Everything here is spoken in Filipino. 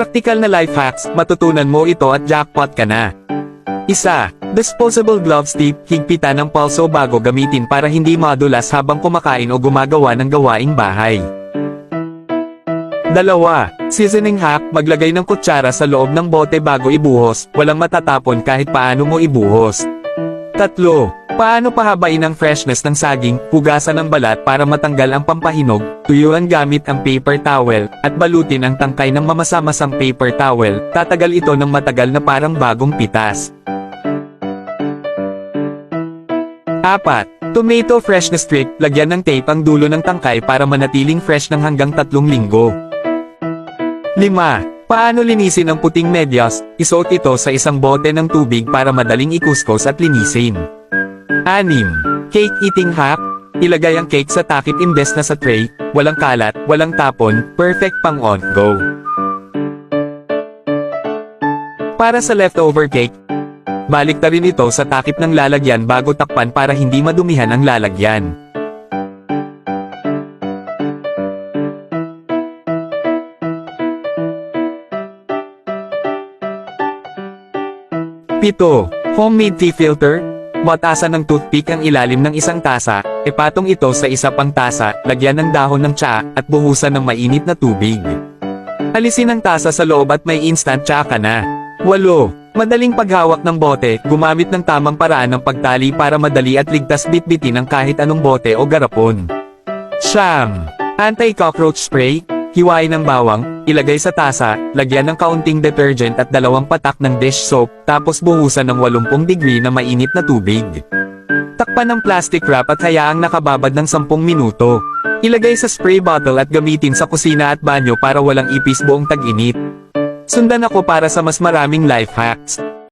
Praktikal na life hacks, matutunan mo ito at jackpot ka na. Isa, disposable gloves tip, higpitan ng palso bago gamitin para hindi madulas habang kumakain o gumagawa ng gawaing bahay. Dalawa, seasoning hack, maglagay ng kutsara sa loob ng bote bago ibuhos, walang matatapon kahit paano mo ibuhos. Tatlo, paano pahabain ang freshness ng saging, hugasan ng balat para matanggal ang pampahinog, tuyuan gamit ang paper towel, at balutin ang tangkay ng mamasa-masang paper towel, tatagal ito ng matagal na parang bagong pitas. Apat, tomato freshness trick, lagyan ng tape ang dulo ng tangkay para manatiling fresh ng hanggang tatlong linggo. 5. Paano linisin ang puting medyas? Isuot ito sa isang bote ng tubig para madaling ikuskos at linisin. 6. Cake eating hack? Ilagay ang cake sa takip imbes na sa tray, walang kalat, walang tapon, perfect pang on-go. Para sa leftover cake, balik ta rin ito sa takip ng lalagyan bago takpan para hindi madumihan ang lalagyan. Pito, homemade tea filter. Batasan ng toothpick ang ilalim ng isang tasa, ipatong ito sa isa pang tasa, lagyan ng dahon ng tsaa, at buhusan ng mainit na tubig. Alisin ang tasa sa loob at may instant tsaa ka na. 8. Madaling paghawak ng bote, gumamit ng tamang paraan ng pagtali para madali at ligtas bitbitin ang kahit anong bote o garapon. Siyam. Anti-cockroach spray, hiwain ng bawang, ilagay sa tasa, lagyan ng kaunting detergent at dalawang patak ng dish soap, tapos buhusan ng 80 degree na mainit na tubig. Takpan ng plastic wrap at hayaang nakababad ng 10 minuto. Ilagay sa spray bottle at gamitin sa kusina at banyo para walang ipis buong tag-init. Sundan ako para sa mas maraming life hacks.